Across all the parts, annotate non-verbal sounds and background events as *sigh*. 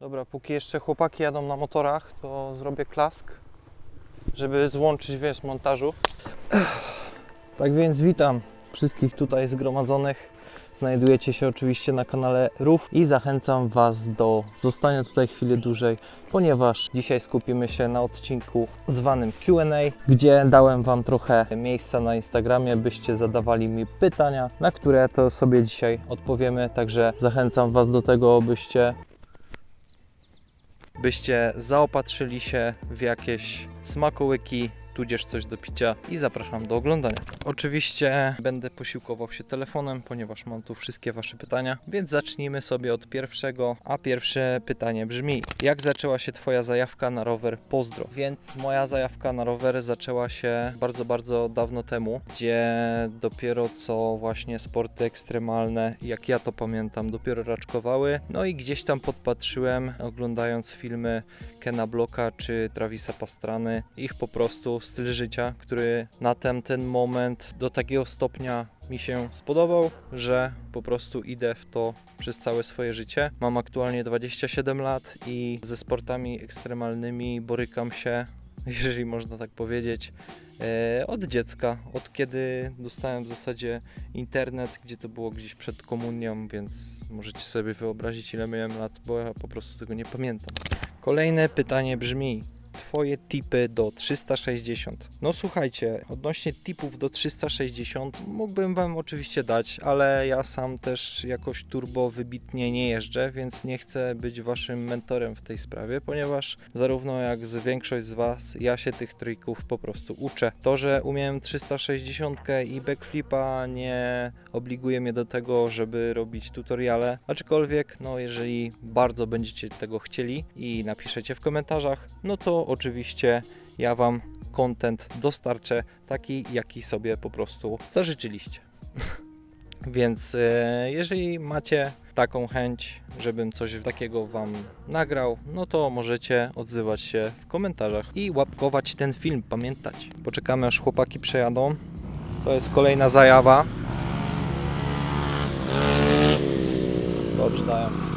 Dobra, póki jeszcze chłopaki jadą na motorach, to zrobię klask, żeby złączyć, wiesz, montażu. Tak więc witam wszystkich tutaj zgromadzonych. Znajdujecie się oczywiście na kanale RUF i zachęcam Was do zostania tutaj chwilę dłużej, ponieważ dzisiaj skupimy się na odcinku zwanym Q&A, gdzie dałem Wam trochę miejsca na Instagramie, byście zadawali mi pytania, na które to sobie dzisiaj odpowiemy, także zachęcam Was do tego, byście byście zaopatrzyli się w jakieś smakołyki, tudzież coś do picia i zapraszam do oglądania. Oczywiście będę posiłkował się telefonem, ponieważ mam tu wszystkie Wasze pytania, więc zacznijmy sobie od pierwszego, a pierwsze pytanie brzmi Jak zaczęła się Twoja zajawka na rower Pozdro? Więc moja zajawka na rower zaczęła się bardzo, bardzo dawno temu, gdzie dopiero co właśnie sporty ekstremalne, jak ja to pamiętam, dopiero raczkowały. No i gdzieś tam podpatrzyłem, oglądając filmy Kena Bloka czy Travisa Pastrany, ich po prostu styl życia, który na tamten moment do takiego stopnia mi się spodobał, że po prostu idę w to przez całe swoje życie. Mam aktualnie 27 lat i ze sportami ekstremalnymi borykam się, *laughs* jeżeli można tak powiedzieć, e, od dziecka, od kiedy dostałem w zasadzie internet, gdzie to było gdzieś przed komunią, więc możecie sobie wyobrazić ile miałem lat, bo ja po prostu tego nie pamiętam. Kolejne pytanie brzmi: Twoje tipy do 360. No słuchajcie, odnośnie tipów do 360 mógłbym Wam oczywiście dać, ale ja sam też jakoś turbo wybitnie nie jeżdżę, więc nie chcę być Waszym mentorem w tej sprawie, ponieważ zarówno jak z większość z Was, ja się tych trików po prostu uczę. To, że umiem 360 i backflipa nie obliguje mnie do tego, żeby robić tutoriale, aczkolwiek no jeżeli bardzo będziecie tego chcieli i napiszecie w komentarzach, no to oczywiście ja Wam content dostarczę taki, jaki sobie po prostu zażyczyliście. *laughs* Więc e, jeżeli macie taką chęć, żebym coś takiego Wam nagrał, no to możecie odzywać się w komentarzach i łapkować ten film, pamiętać. Poczekamy aż chłopaki przejadą. To jest kolejna zajawa. Dobrze dają.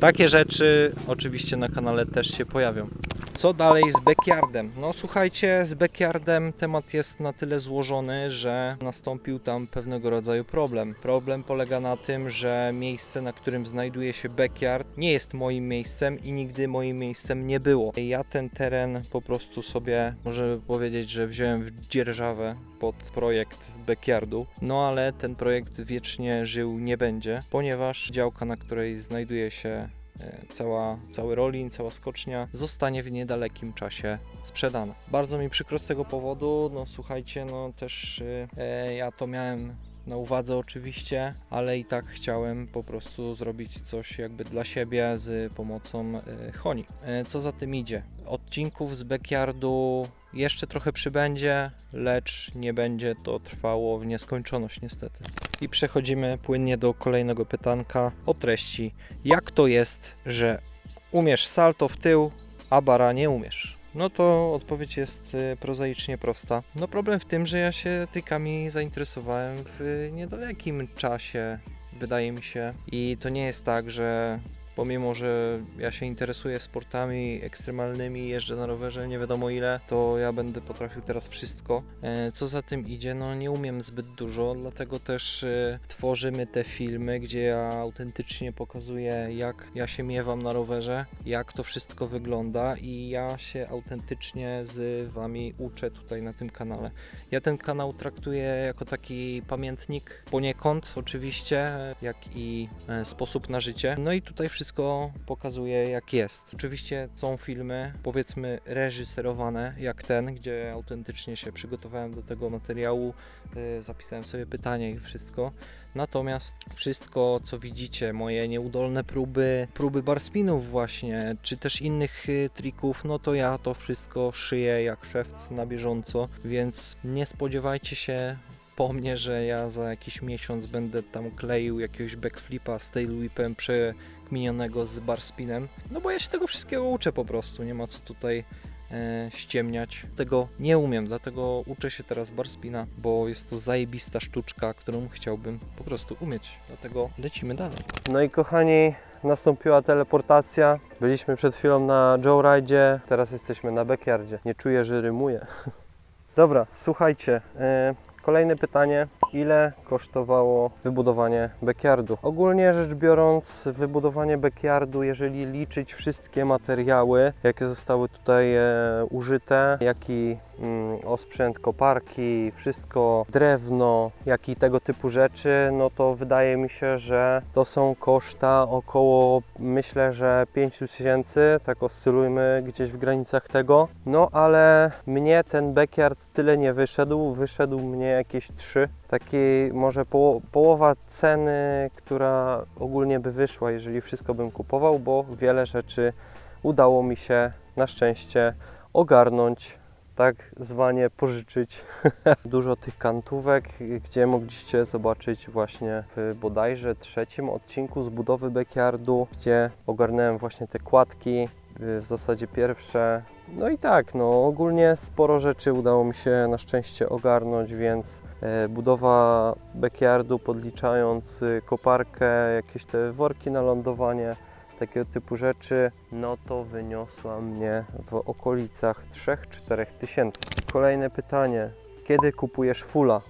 Takie rzeczy oczywiście na kanale też się pojawią. Co dalej z backyardem? No słuchajcie, z backyardem temat jest na tyle złożony, że nastąpił tam pewnego rodzaju problem. Problem polega na tym, że miejsce, na którym znajduje się backyard, nie jest moim miejscem i nigdy moim miejscem nie było. Ja ten teren po prostu sobie, może powiedzieć, że wziąłem w dzierżawę pod projekt backyardu, no ale ten projekt wiecznie żył nie będzie, ponieważ działka, na której znajduje się cała, cały rolin, cała skocznia zostanie w niedalekim czasie sprzedana. Bardzo mi przykro z tego powodu, no słuchajcie, no też e, ja to miałem na uwadze oczywiście, ale i tak chciałem po prostu zrobić coś jakby dla siebie z pomocą e, Honi. E, Co za tym idzie? Odcinków z backyardu jeszcze trochę przybędzie, lecz nie będzie to trwało w nieskończoność niestety. I przechodzimy płynnie do kolejnego pytanka o treści. Jak to jest, że umiesz salto w tył, a bara nie umiesz? No to odpowiedź jest y, prozaicznie prosta. No problem w tym, że ja się trikami zainteresowałem w niedalekim czasie, wydaje mi się. I to nie jest tak, że pomimo, że ja się interesuję sportami ekstremalnymi, jeżdżę na rowerze nie wiadomo ile, to ja będę potrafił teraz wszystko. E, Co za tym idzie, no nie umiem zbyt dużo, dlatego też e, tworzymy te filmy, gdzie ja autentycznie pokazuję, jak ja się miewam na rowerze, jak to wszystko wygląda i ja się autentycznie z Wami uczę tutaj na tym kanale. Ja ten kanał traktuję jako taki pamiętnik poniekąd oczywiście, jak i e, sposób na życie. No i tutaj wszystko pokazuję jak jest. Oczywiście są filmy, powiedzmy reżyserowane, jak ten, gdzie autentycznie się przygotowałem do tego materiału, e, zapisałem sobie pytanie i wszystko. Natomiast wszystko, co widzicie, moje nieudolne próby, próby bar spinów właśnie, czy też innych y, trików, no to ja to wszystko szyję jak szewc na bieżąco, więc nie spodziewajcie się po mnie, że ja za jakiś miesiąc będę tam kleił jakiegoś backflipa z tail whipem przekminionego z bar spinem, no bo ja się tego wszystkiego uczę po prostu, nie ma co tutaj e, ściemniać. Tego nie umiem, dlatego uczę się teraz barspina, bo jest to zajebista sztuczka, którą chciałbym po prostu umieć. Dlatego lecimy dalej. No i kochani, nastąpiła teleportacja. Byliśmy przed chwilą na Joe teraz jesteśmy na Backyardzie. Nie czuję, że rymuję. *laughs* Dobra, słuchajcie. e, Kolejne pytanie. Ile kosztowało wybudowanie backyardu? Ogólnie rzecz biorąc, wybudowanie backyardu, jeżeli liczyć wszystkie materiały, jakie zostały tutaj e, użyte, jak i osprzęt, koparki, wszystko, drewno, jak i tego typu rzeczy, no to wydaje mi się, że to są koszta około, myślę, że 5 tysięcy, tak oscylujmy gdzieś w granicach tego. No ale mnie ten backyard tyle nie wyszedł, wyszedł mnie jakieś 3. Taki może poło- połowa ceny, która ogólnie by wyszła, jeżeli wszystko bym kupował, bo wiele rzeczy udało mi się na szczęście ogarnąć tak zwanie pożyczyć. *laughs* Dużo tych kantówek, gdzie mogliście zobaczyć właśnie w bodajże trzecim odcinku z budowy backyardu, gdzie ogarnąłem właśnie te kładki, w zasadzie pierwsze. No i tak, no ogólnie sporo rzeczy udało mi się na szczęście ogarnąć, więc e, budowa backyardu podliczając y, koparkę, jakieś te worki na lądowanie, takiego typu rzeczy, no to wyniosła mnie w okolicach 3-4 tysięcy. Kolejne pytanie. Kiedy kupujesz fula?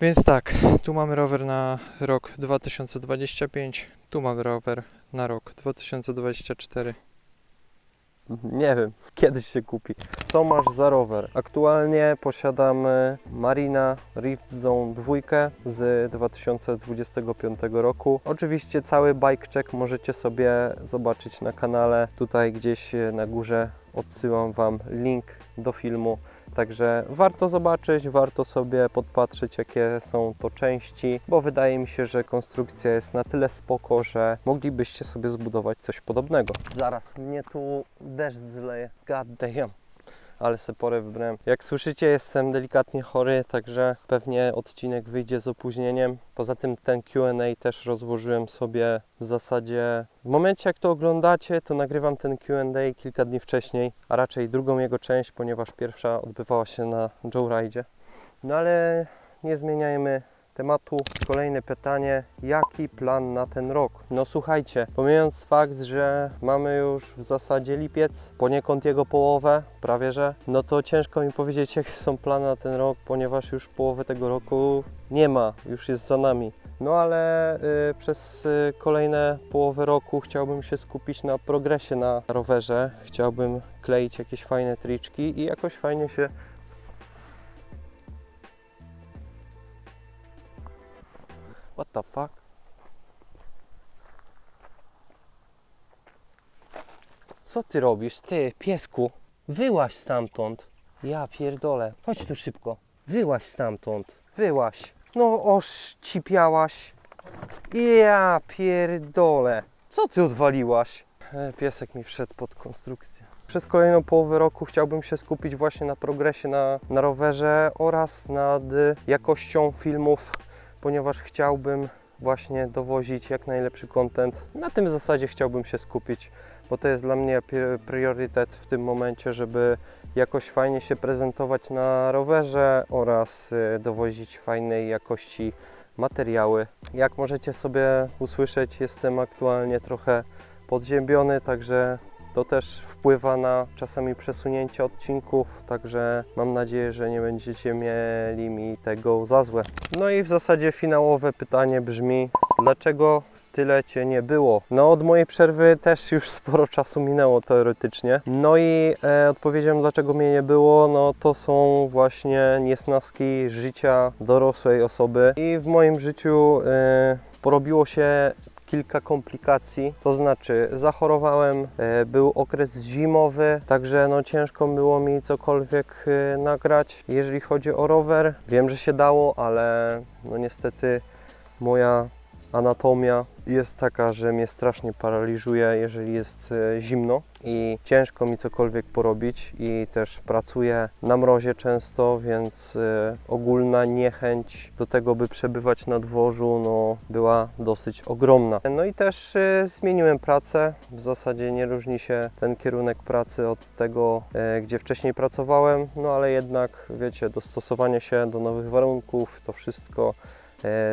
Więc tak, tu mamy rower na rok 2025, tu mamy rower na rok 2024. *laughs* Nie wiem, kiedyś się kupi. Co masz za rower? Aktualnie posiadam e, Marina Rift Zone 2 z 2025 roku. Oczywiście cały bike check możecie sobie zobaczyć na kanale. Tutaj gdzieś na górze odsyłam Wam link do filmu. Także warto zobaczyć, warto sobie podpatrzeć, jakie są to części, bo wydaje mi się, że konstrukcja jest na tyle spoko, że moglibyście sobie zbudować coś podobnego. Zaraz, mnie tu deszcz zleje. God damn. Ale se porę wybrałem. Jak słyszycie, jestem delikatnie chory, także pewnie odcinek wyjdzie z opóźnieniem. Poza tym ten Q&A też rozłożyłem sobie w zasadzie w momencie jak to oglądacie, to nagrywam ten Q&A kilka dni wcześniej, a raczej drugą jego część, ponieważ pierwsza odbywała się na Joe Ride. No ale nie zmieniajmy tematu. Kolejne pytanie, jaki plan na ten rok? No słuchajcie, pomijając fakt, że mamy już w zasadzie lipiec, poniekąd jego połowę, prawie że, no to ciężko mi powiedzieć, *laughs* jakie są plany na ten rok, ponieważ już połowę tego roku nie ma, już jest za nami. No ale y, przez y, kolejne połowę roku chciałbym się skupić na progresie na rowerze. Chciałbym kleić jakieś fajne triczki i jakoś fajnie się What the fuck? Co ty robisz? Ty, piesku, wyłaź stamtąd. Ja pierdolę. Chodź tu szybko. Wyłaź stamtąd. Wyłaź. No oszcipiałaś. Ja pierdolę. Co ty odwaliłaś? E, Piesek mi wszedł pod konstrukcję. Przez kolejną połowę roku chciałbym się skupić właśnie na progresie na, na rowerze oraz nad jakością filmów ponieważ chciałbym właśnie dowozić jak najlepszy content. Na tym zasadzie chciałbym się skupić, bo to jest dla mnie pri- priorytet w tym momencie, żeby jakoś fajnie się prezentować na rowerze oraz y, dowozić fajnej jakości materiały. Jak możecie sobie usłyszeć, jestem aktualnie trochę podziębiony, także to też wpływa na czasami przesunięcie odcinków, także mam nadzieję, że nie będziecie mieli mi tego za złe. No i w zasadzie finałowe pytanie brzmi, dlaczego tyle Cię nie było? No od mojej przerwy też już *laughs* sporo czasu minęło teoretycznie. No i e, odpowiedzią dlaczego mnie nie było, no to są właśnie niesnaski życia dorosłej osoby i w moim życiu e, porobiło się kilka komplikacji, to znaczy zachorowałem, e, był okres zimowy, także no ciężko było mi cokolwiek e, nagrać. Jeżeli chodzi o rower, wiem, że się dało, ale no niestety moja anatomia jest taka, że mnie strasznie paraliżuje, jeżeli jest e, zimno i ciężko mi cokolwiek porobić i też pracuję na mrozie często, więc e, ogólna niechęć do tego, by przebywać na dworzu, no, była dosyć ogromna. No i też e, zmieniłem pracę. W zasadzie nie różni się ten kierunek pracy od tego, gdzie wcześniej pracowałem, no ale jednak, wiecie, dostosowanie się do nowych warunków, to wszystko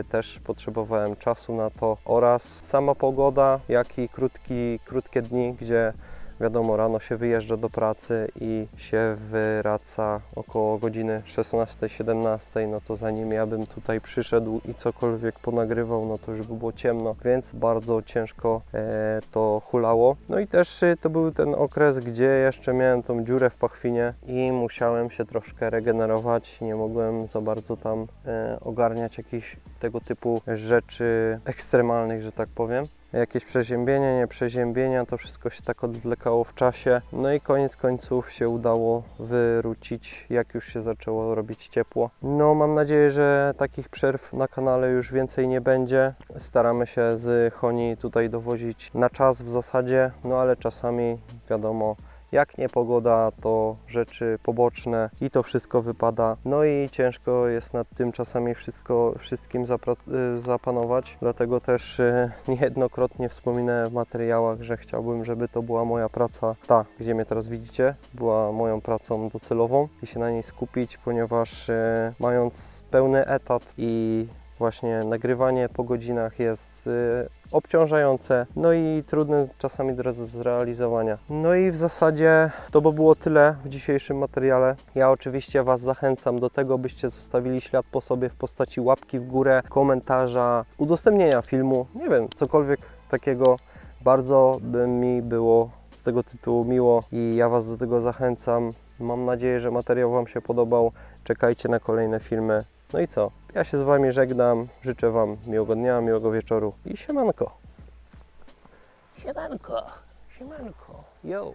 też potrzebowałem czasu na to oraz sama pogoda, jak i krótki, krótkie dni, gdzie wiadomo rano się wyjeżdża do pracy i się wraca około godziny 16-17, no to zanim ja bym tutaj przyszedł i cokolwiek ponagrywał, no to już by było ciemno, więc bardzo ciężko e, to hulało. No i też e, to był ten okres, gdzie jeszcze miałem tą dziurę w pachwinie i musiałem się troszkę regenerować, nie mogłem za bardzo tam e, ogarniać jakichś tego typu rzeczy ekstremalnych, że tak powiem jakieś przeziębienia, nie przeziębienia, to wszystko się tak odwlekało w czasie. No i koniec końców się udało wrócić, jak już się zaczęło robić ciepło. No mam nadzieję, że takich przerw na kanale już więcej nie będzie. Staramy się z Honi tutaj dowozić na czas w zasadzie, no ale czasami wiadomo, jak nie pogoda, to rzeczy poboczne i to wszystko wypada. No i ciężko jest nad tym czasami wszystko, wszystkim y, zapanować. Dlatego też y, *laughs* niejednokrotnie wspominałem w materiałach, że chciałbym, żeby to była moja praca, ta, gdzie mnie teraz widzicie, była moją pracą docelową i się na niej skupić, ponieważ y, mając pełny etat i właśnie nagrywanie po godzinach jest y, obciążające, no i trudne czasami do zrealizowania. No i w zasadzie to by było tyle w dzisiejszym materiale. Ja oczywiście Was zachęcam do tego, byście zostawili ślad po sobie w postaci łapki w górę, komentarza, udostępnienia filmu, nie wiem, cokolwiek takiego. Bardzo by mi było z tego tytułu miło i ja Was do tego zachęcam. Mam nadzieję, że materiał Wam się podobał. Czekajcie na kolejne filmy. No i co? Ja się z Wami żegnam. Życzę Wam miłego dnia, miłego wieczoru i siemanko. Siemanko, siemanko, yo.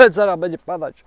*coughs* Zaraz będzie padać.